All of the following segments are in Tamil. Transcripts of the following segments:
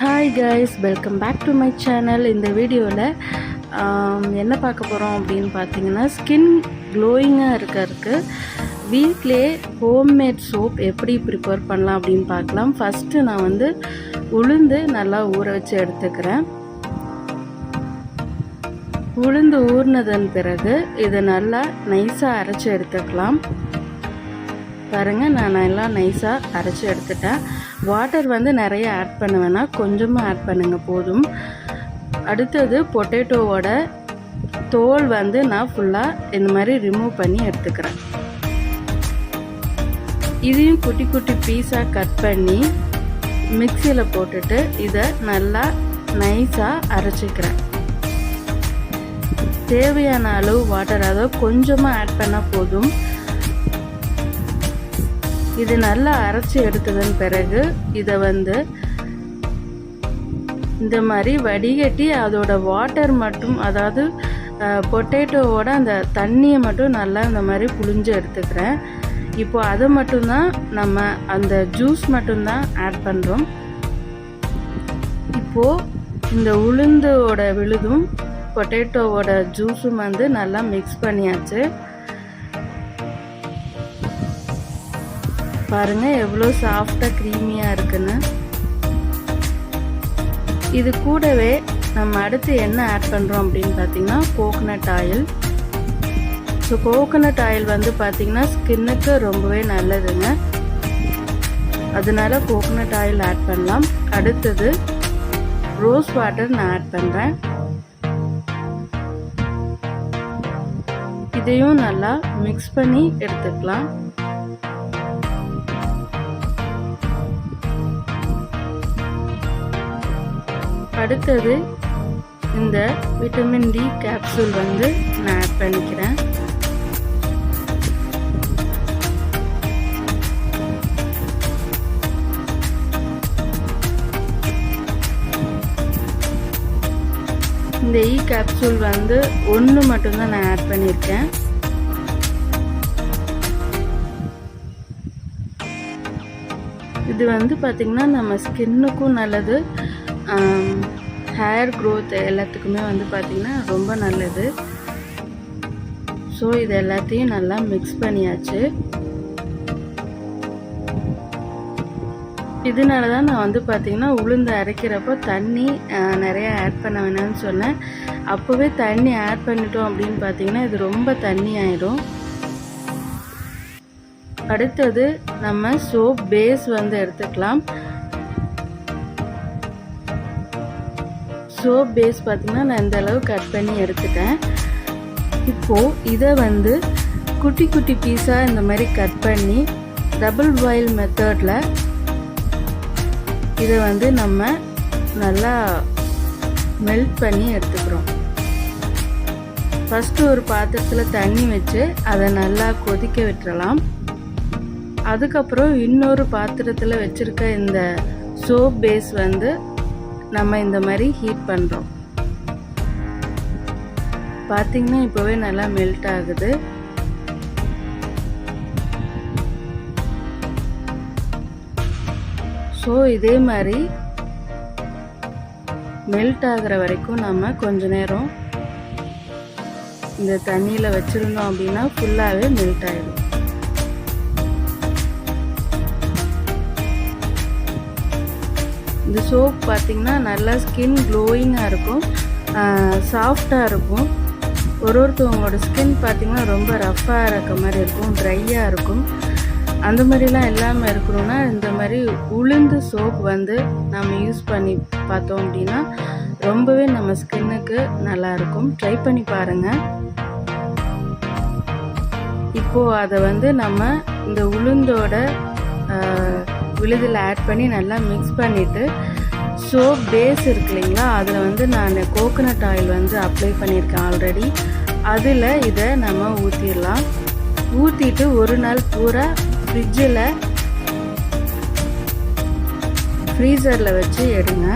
Hi guys welcome back to my channel இந்த வீடியோவில் என்ன பார்க்க போகிறோம் அப்படின்னு பார்த்தீங்கன்னா ஸ்கின் க்ளோயிங்காக இருக்கறதுக்கு வீட்டிலே ஹோம்மேட் சோப் எப்படி ப்ரிப்பேர் பண்ணலாம் அப்படின்னு பார்க்கலாம். ஃபஸ்ட்டு நான் வந்து உளுந்து நல்லா ஊற வச்சு எடுத்துக்கிறேன். உளுந்து ஊறினதன் பிறகு இதை நல்லா நைஸாக அரைச்சி எடுத்துக்கலாம். பாருங்கள் நான் நல்லா நைஸாக அரைச்சி எடுத்துட்டேன். வாட்டர் வந்து நிறைய ஆட் பண்ண வேணாம் கொஞ்சமாக ஆட் பண்ணுங்கள் போதும். அடுத்தது பொட்டேட்டோவோட தோல் வந்து நான் ஃபுல்லாக இந்த மாதிரி ரிமூவ் பண்ணி எடுத்துக்கிறேன். இதையும் குட்டி குட்டி பீஸாக கட் பண்ணி மிக்சியில் போட்டுட்டு இதை நல்லா நைஸாக அரைச்சிக்கிறேன். தேவையான அளவு வாட்டர் அதாவது கொஞ்சமாக ஆட் பண்ணால் போதும். இது நல்லா அரைச்சி எடுத்ததன் பிறகு இதை வந்து இந்த மாதிரி வடிகட்டி அதோட வாட்டர் மட்டும் அதாவது பொட்டேட்டோவோட அந்த தண்ணியை மட்டும் நல்லா இந்த மாதிரி புழிஞ்சு எடுத்துக்கிறேன். இப்போ அதை மட்டும்தான் நம்ம அந்த ஜூஸ் மட்டும்தான் ஆட் பண்ணுறோம் இப்போது இந்த உளுந்தோட விழுதும் பொட்டேட்டோவோட ஜூஸும் வந்து நல்லா மிக்ஸ் பண்ணியாச்சு. பாருங்கள் எவ்வளோ சாஃப்டாக க்ரீமியாக இருக்குன்னு. இது கூடவே நம்ம அடுத்து என்ன ஆட் பண்ணுறோம் அப்படின்னு பார்த்தீங்கன்னா coconut oil so coconut oil வந்து பார்த்திங்கன்னா ஸ்கின்னுக்கு ரொம்பவே நல்லதுங்க. அதனால கோகனட் ஆயில் ஆட் பண்ணலாம். அடுத்தது ரோஸ் வாட்டர் நான் ஆட் பண்ணுறேன் இதையும் நல்லா மிக்ஸ் பண்ணி எடுத்துக்கலாம். அடுத்தது இந்த விட்டமின் டி கேப்சூல் வந்து நான் ஆட் பண்ணிக்கிறேன். இந்த e இ கேப்சூல் வந்து ஒன்று மட்டும்தான் நான் ஆட் பண்ணியிருக்கேன். இது வந்து பார்த்திங்கன்னா நம்ம ஸ்கின்னுக்கும் நல்லது. ஹேர் க்ரோத் எல்லாத்துக்குமே வந்து பார்த்திங்கன்னா ரொம்ப நல்லது. ஸோ இது எல்லாத்தையும் நல்லா மிக்ஸ் பண்ணியாச்சு. இதனால தான் நான் வந்து பார்த்திங்கன்னா உளுந்து அரைக்கிறப்போ தண்ணி நிறையா ஆட் பண்ண வேணாம்னு சொன்னேன். அப்போவே தண்ணி ஆட் பண்ணிட்டோம் அப்படின்னு பார்த்திங்கன்னா இது ரொம்ப தண்ணி ஆயிடும் அடுத்தது நம்ம சோப் பேஸ் வந்து எடுத்துக்கலாம். சோப் பேஸ் பார்த்திங்கன்னா நான் இந்த அளவு கட் பண்ணி எடுத்துட்டேன். இப்போது இதை வந்து குட்டி குட்டி பீஸாக இந்த மாதிரி கட் பண்ணி டபுள் பாயில் மெத்தடில் இதை வந்து நம்ம நல்லா மெல்ட் பண்ணி எடுத்துக்கிறோம். ஃபஸ்ட்டு ஒரு பாத்திரத்தில் தண்ணி வச்சு அதை நல்லா கொதிக்க விட்டுறலாம். அதுக்கப்புறம் இன்னொரு பாத்திரத்தில் வச்சுருக்க இந்த சோப் பேஸ் வந்து நம்ம இந்த மாதிரி ஹீட் பண்ணுறோம் பார்த்திங்கன்னா இப்போவே நல்லா மெல்ட் ஆகுது. ஸோ இதே மாதிரி மெல்ட் ஆகிற வரைக்கும் நம்ம கொஞ்ச நேரம் இந்த தண்ணியில் வச்சுருந்தோம் அப்படின்னா ஃபுல்லாகவே மெல்ட் ஆகிடும் இந்த சோப் பார்த்திங்கன்னா நல்லா ஸ்கின் க்ளோயிங்காக இருக்கும். சாஃப்டாக இருக்கும். ஒரு ஒருத்தவங்களோட ஸ்கின் பார்த்திங்கன்னா ரொம்ப ரஃப்பாக இருக்க மாதிரி இருக்கும் ட்ரையாக இருக்கும். அந்த மாதிரிலாம் இல்லாமல் இருக்கணும்னா இந்த மாதிரி உளுந்து சோப் வந்து நம்ம யூஸ் பண்ணி பார்த்தோம் அப்படின்னா ரொம்பவே நம்ம ஸ்கின்னுக்கு நல்லாயிருக்கும் ட்ரை பண்ணி பாருங்கள் இப்போது அதை வந்து நம்ம இந்த உளுந்தோட விழுதில் ஆட் பண்ணி நல்லா மிக்ஸ் பண்ணிவிட்டு சோப் பேஸ் இருக்கு இல்லைங்களா? அதில் வந்து நான் கோகோனட் ஆயில் வந்து அப்ளை பண்ணியிருக்கேன் ஆல்ரெடி அதில் இதை நம்ம ஊற்றிடலாம் ஊற்றிட்டு ஒரு நாள் பூரா ஃப்ரிட்ஜில் ஃப்ரீசரில் வச்சு எடுங்க.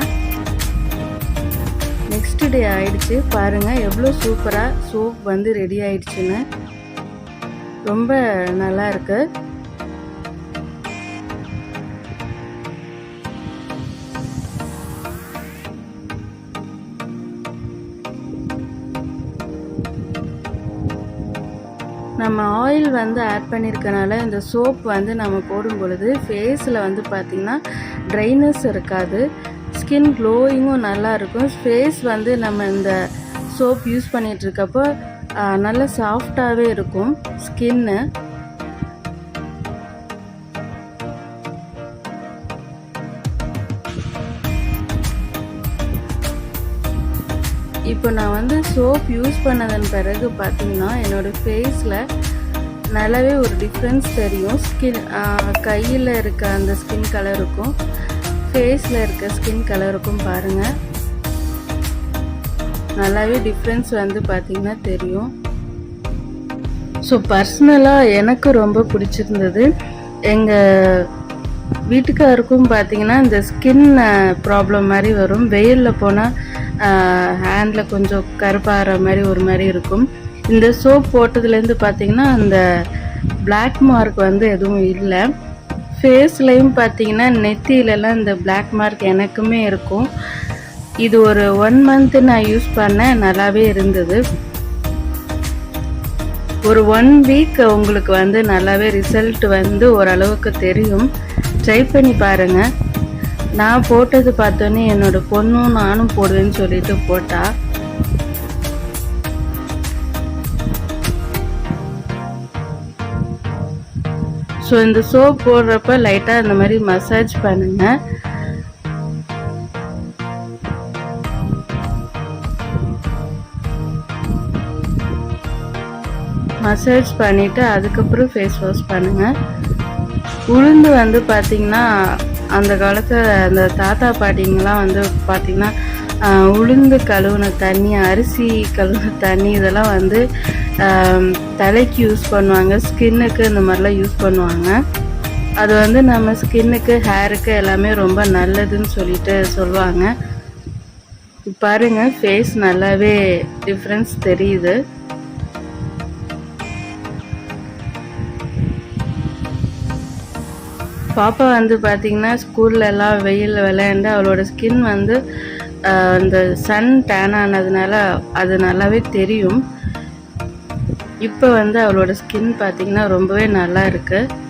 நெக்ஸ்ட் டே ஆயிடுச்சு. பாருங்கள் எவ்வளோ சூப்பராக சோப் வந்து ரெடி ஆயிடுச்சுன்னு. ரொம்ப நல்லா இருக்குது நம்ம ஆயில் வந்து ஆட் பண்ணியிருக்கனால இந்த சோப் வந்து நம்ம போடும் பொழுது ஃபேஸில் வந்து பார்த்திங்கன்னா ட்ரைனஸ் இருக்காது. ஸ்கின் க்ளோயிங்கும் நல்லா இருக்கும். ஃபேஸ் வந்து நம்ம இந்த சோப் யூஸ் பண்ணிகிட்ருக்கப்போ நல்ல நல்லா சாஃப்டாகவே இருக்கும் ஸ்கின்னு இப்போ நான் வந்து சோப் யூஸ் பண்ணதன் பிறகு பார்த்தீங்கன்னா என்னோடய ஃபேஸில் நல்லாவே ஒரு டிஃப்ரென்ஸ் தெரியும். ஸ்கின் கையில் இருக்க அந்த ஸ்கின் கலருக்கும் ஃபேஸில் இருக்க ஸ்கின் கலருக்கும் பாருங்கள் நல்லாவே டிஃப்ரென்ஸ் வந்து பார்த்திங்கன்னா தெரியும். ஸோ பர்சனலாக எனக்கு ரொம்ப பிடிச்சிருந்தது. எங்கள் வீட்டுக்காருக்கும் பார்த்தீங்கன்னா இந்த ஸ்கின் ப்ராப்ளம் மாதிரி வரும். வெயிலில் போனால் ஹேண்டில் கொஞ்சம் கருப்பாகிற மாதிரி ஒரு மாதிரி இருக்கும். இந்த சோப் போட்டதுலேருந்து பார்த்தீங்கன்னா அந்த பிளாக் மார்க் வந்து எதுவும் இல்லை. ஃபேஸ்லேயும் பார்த்தீங்கன்னா நெத்தியிலலாம் இந்த பிளாக் மார்க் எனக்குமே இருக்கும். இது ஒரு ஒன் மந்த்து நான் யூஸ் பண்ணேன். நல்லாவே இருந்தது. ஒரு ஒன் வீக் உங்களுக்கு வந்து நல்லாவே ரிசல்ட் வந்து ஓரளவுக்கு தெரியும். ட்ரை பண்ணி பாருங்கள் நான் போட்டது பார்த்தோன்னே என்னோடய பொண்ணும் நானும் போடுவேன்னு சொல்லிட்டு போட்டா. ஸோ இந்த சோப் போடுறப்ப லைட்டாக இந்த மாதிரி மசாஜ் பண்ணுங்கள் மசாஜ் பண்ணிவிட்டு அதுக்கப்புறம் ஃபேஸ் வாஷ் பண்ணுங்கள் உளுந்து வந்து பார்த்திங்கன்னா அந்த காலத்தில் அந்த தாத்தா பாட்டிங்கெலாம் வந்து பார்த்திங்கன்னா உளுந்து கழுவுன தண்ணி அரிசி கழுவுன தண்ணி இதெல்லாம் வந்து தலைக்கு யூஸ் பண்ணுவாங்க. ஸ்கின்னுக்கு இந்த மாதிரிலாம் யூஸ் பண்ணுவாங்க. அது வந்து நம்ம ஸ்கின்னுக்கு ஹேருக்கு எல்லாமே ரொம்ப நல்லதுன்னு சொல்லிட்டு சொல்லுவாங்க. பாருங்கள் பாருங்க ஃபேஸ் நல்லாவே டிஃப்ரென்ஸ் தெரியுது. பாப்பா வந்து பார்த்தீங்கன்னா ஸ்கூலில் எல்லாம் வெயிலில் விளையாண்டு அவளோட ஸ்கின் வந்து அந்த சன் டேன் ஆனதுனால அது நல்லாவே தெரியும். இப்போ வந்து அவளோட ஸ்கின் பார்த்தீங்கன்னா ரொம்பவே நல்லா இருக்குது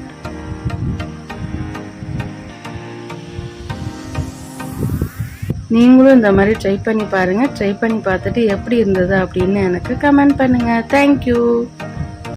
நீங்களும் இந்த மாதிரி ட்ரை பண்ணி பாருங்கள் ட்ரை பண்ணி பார்த்துட்டு எப்படி இருந்தது அப்படின்னு எனக்கு கமெண்ட் பண்ணுங்கள் தேங்க்யூ